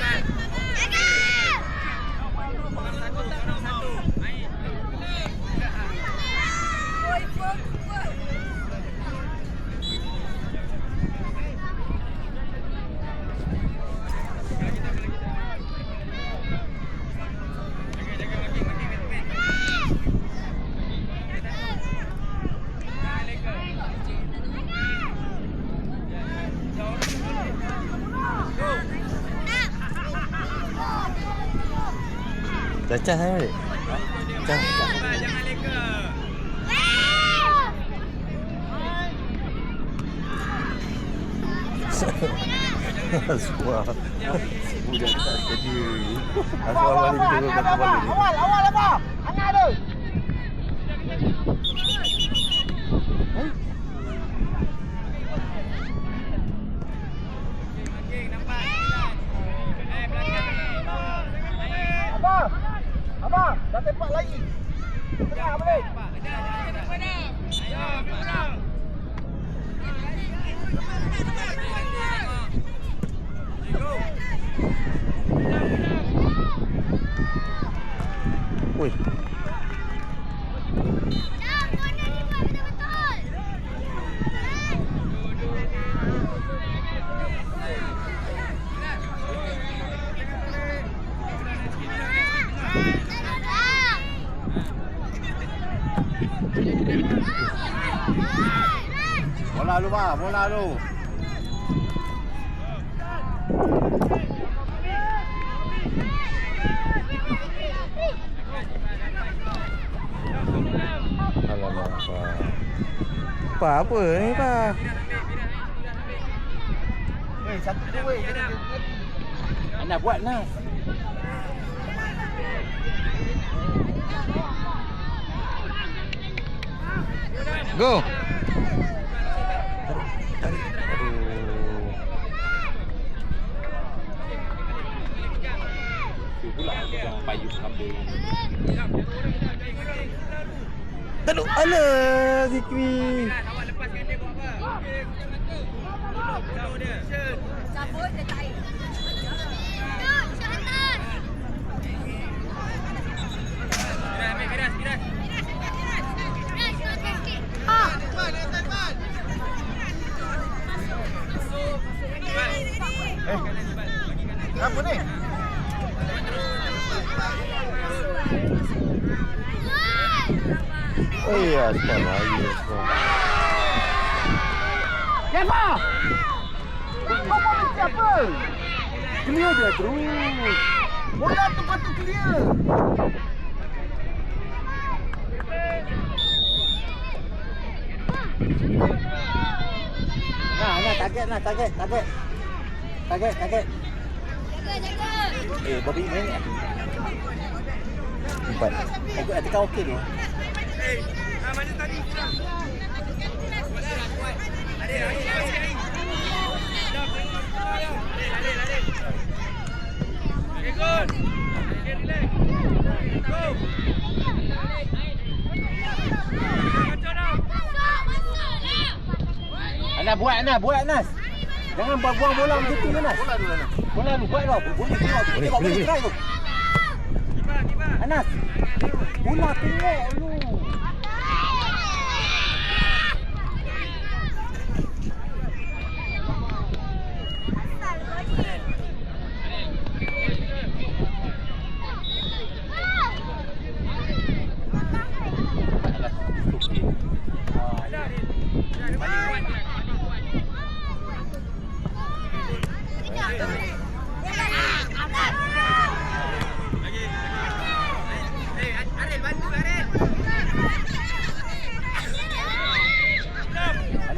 バイバイ! Cacah saya balik. Cacah. cacah. Semua Budak tak kerja Assalamualaikum warahmatullahi wabarakatuh Awal, awal apa? Anak ada. Abang. Abang, dah tempat lagi. Tengah boleh. Ui Bola lu, Bang. Bola lu. Alamak Pak Pak apa ni Pak Eh, satu tu weh. Anak buat nah. Go Pula yang payung kambing. Aduh Alah Zikri Apa ni? Oh iya Sekolah lagi Sekolah Siapa? Kau mau siapa? Clear dia terus. Bola tu patut clear. Nah, nah, target nah, target, target. Target, target. Eh, Bobby main ni. Empat Aku nak tekan okey tu. Anas buat Anas, buat Anas. Jangan buang bola macam tu Anas. Bola dulu Anas. Bola dulu buat tau. Boleh tengok, Boleh, tengok boleh, boleh try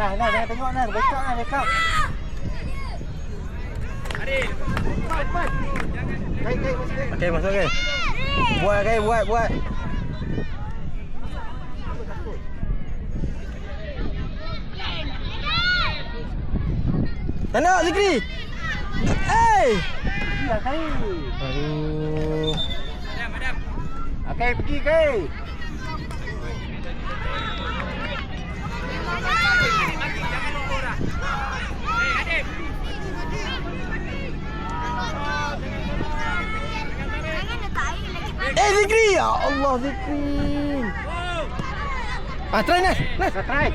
tengok. Anas, Anas, jangan tengok Anas. Backup Anas, backup. Kait, kait, masuk kait. Okay masuk okay Buat okay buat buat Tak nak Zikri Eh Ya. Aduh Okey, pergi kait. Eh Zikri ya Allah Zikri. Ah try Nas Nas Nah try.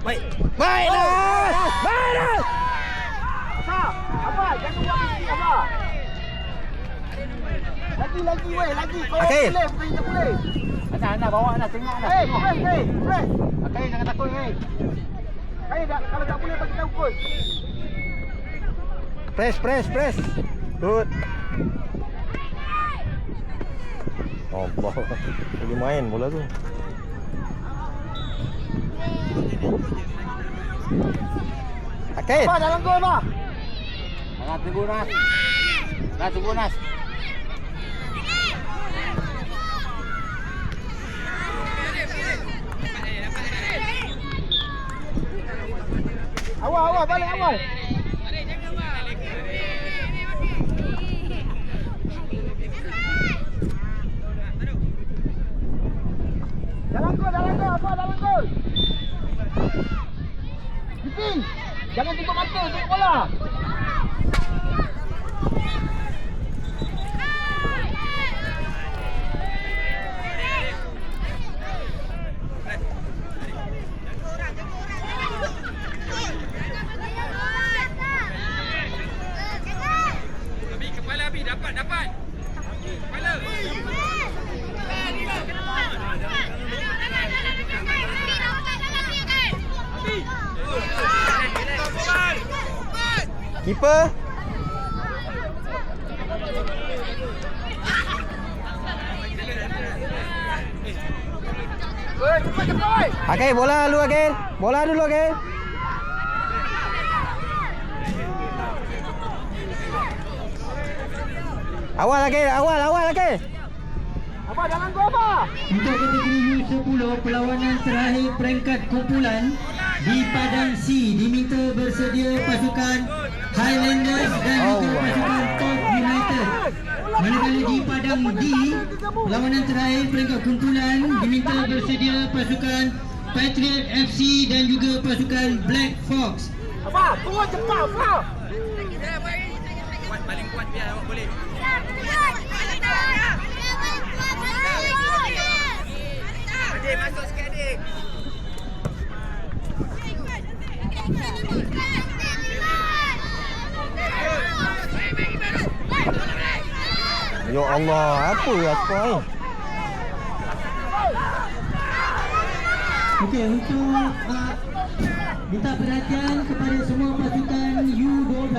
Baik. Baik Nas Baik Nas Asal Abang Jangan buat mesti Abang Lagi lagi weh, lagi. Kau okay. boleh, Boleh boleh. Ana ana bawa ana tengok ana. Hey, hey, hey, hey. Okey, jangan takut hey. Hey, dah, kalau tak boleh bagi tahu coach. Press press press Good Allah Lagi main bola tu Akid Apa dalam gol apa? Jangan tunggu Nas. Nas tunggu Nas. Awal awal balik awal. Dalam gol, dalam gol, apa dalam gol? Jangan tutup mata untuk bola. Keeper. Akid bola dulu Akid Bola dulu Akid Awal Akid Awal awal Akid Apa dalam gol apa? Untuk kategori U10 perlawanan terakhir peringkat kumpulan di Padang C diminta bersedia pasukan Highlanders dan juga pasukan Top United. Manakala di Padang D perlawanan terakhir peringkat kumpulan diminta bersedia pasukan Patriot FC dan juga pasukan Black Fox. Apa? Tunggu cepat, apa? Kuat paling kuat biar awak boleh. Adik masuk sikit adik. Ya Allah Apa apa ni Okey, untuk uh, minta perhatian kepada semua pasukan U12.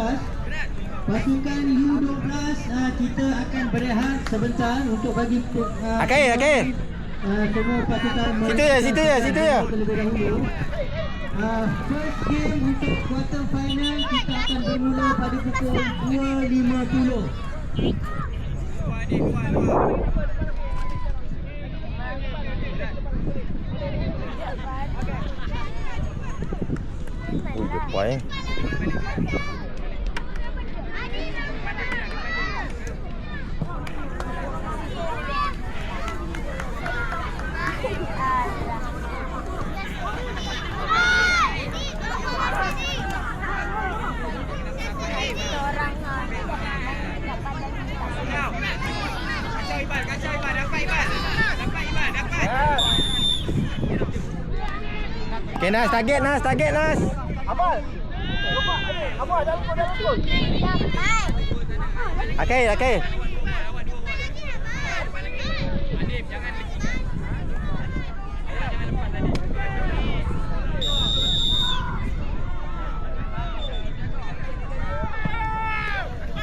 Pasukan U12 uh, kita akan berehat sebentar untuk bagi uh, Okey, okey. Uh, semua pasukan Situ ya, situ ya, situ ya. Terlebih dahulu. Uh, first game untuk quarter final kita akan bermula pada pukul 2.50. Ui, được quá. Nas target Nas target Nas Apa? Apa? Dalam gol dalam gol? Okey okey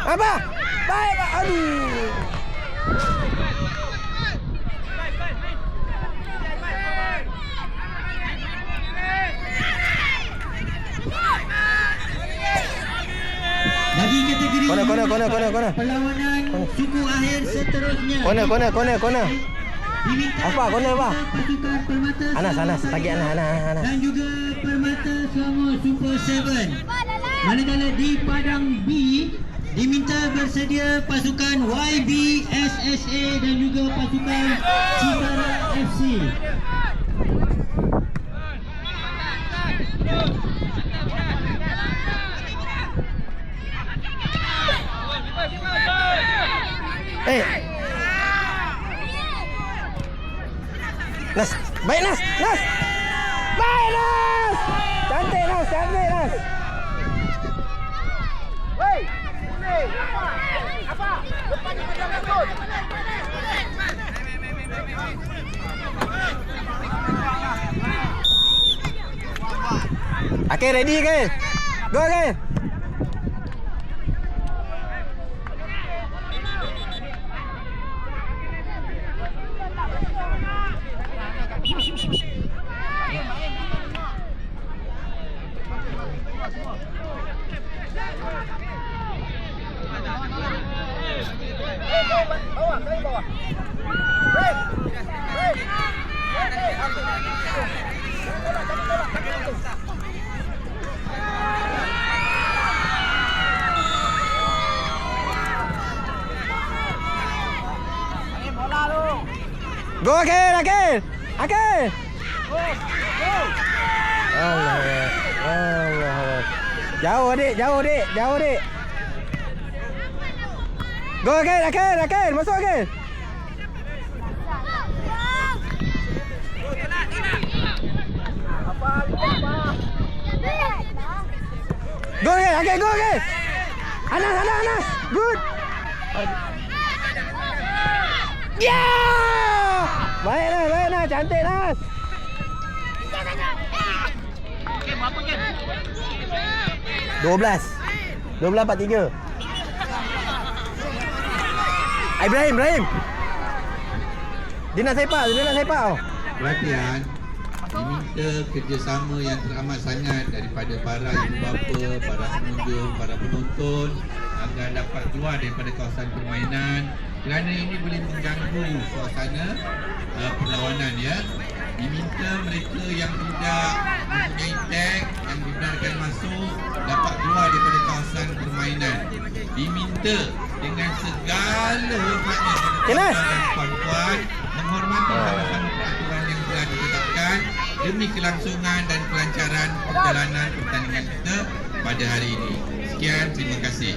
Apa Baik Aduh Bagi kategori Corner, corner, corner. Perlawanan suku akhir seterusnya. Corner corner corner Diminta Apa, corner apa? Anas, Anas, target Anas, Anas, Anas. Dan juga Permata Selangor Super 7 Manakala di Padang B Diminta bersedia pasukan YB, SSA dan juga pasukan Citara FC Eh. Nas, baik Nas, Nas. Baik Nas. Cantik Nas, cantik Nas. Wey. Apa? Lepas ni kena rekod. Okay, ready ke? Go ke? Okay. Go Akil, Akil. Akil. Allah. Allah. Jauh adik, jauh adik, jauh adik. Go Akil, Akil, Akil. Masuk Akil. Apa? Apa? Go Akil, Akil, go Akil. Anas, Anas, Anas. Good. Ya! Cantik Nas. Dua belas. Dua belas empat tiga. Ibrahim, Ibrahim. Dia nak sepak, dia nak sepak tau. Perhatian Diminta kerjasama yang teramat sangat daripada para ibu bapa, para pengunjung, para penonton agar dapat keluar daripada kawasan permainan kerana ini boleh mengganggu suasana uh, perlawanan ya. Diminta mereka yang tidak mempunyai tag yang dibenarkan masuk dapat keluar daripada kawasan permainan. Diminta dengan segala hormatnya kepada dan puan-puan menghormati sama-sama peraturan yang telah ditetapkan demi kelangsungan dan kelancaran perjalanan pertandingan kita pada hari ini. Sekian, terima kasih.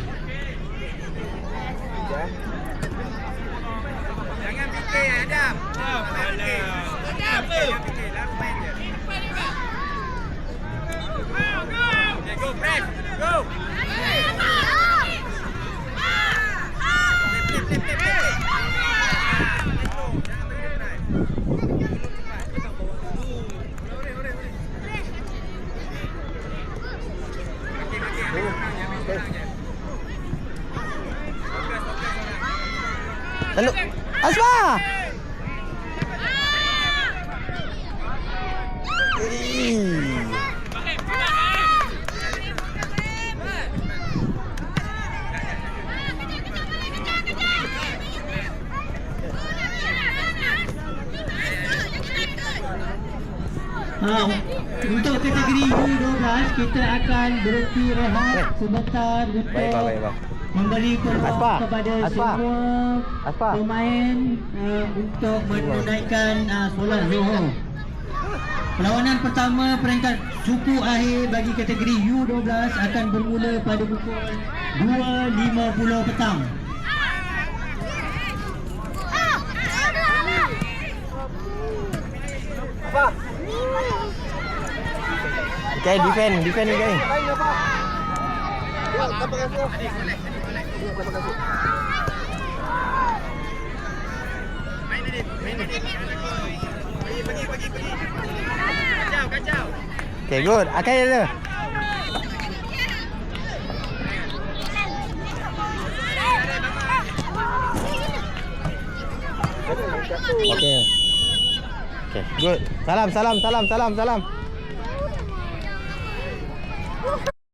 Adam. Adam. Last man there. Go, go. Okay, go, press. Go. Flip, flip, flip, flip. Lalu Asma! Oh. Untuk kategori U12 kita akan berhenti rehat sebentar untuk Baik, baik, bang. memberi peluang Aspa, kepada Aspa. semua Aspa. pemain uh, untuk menunaikan uh, solat zuhur. Perlawanan pertama peringkat suku akhir bagi kategori U12 akan bermula pada pukul 2.50 petang. Okay, defend, defend ni. Kacau. Okay, good. Akai ada. Okay. Okay, good. Salam, salam, salam, salam, salam.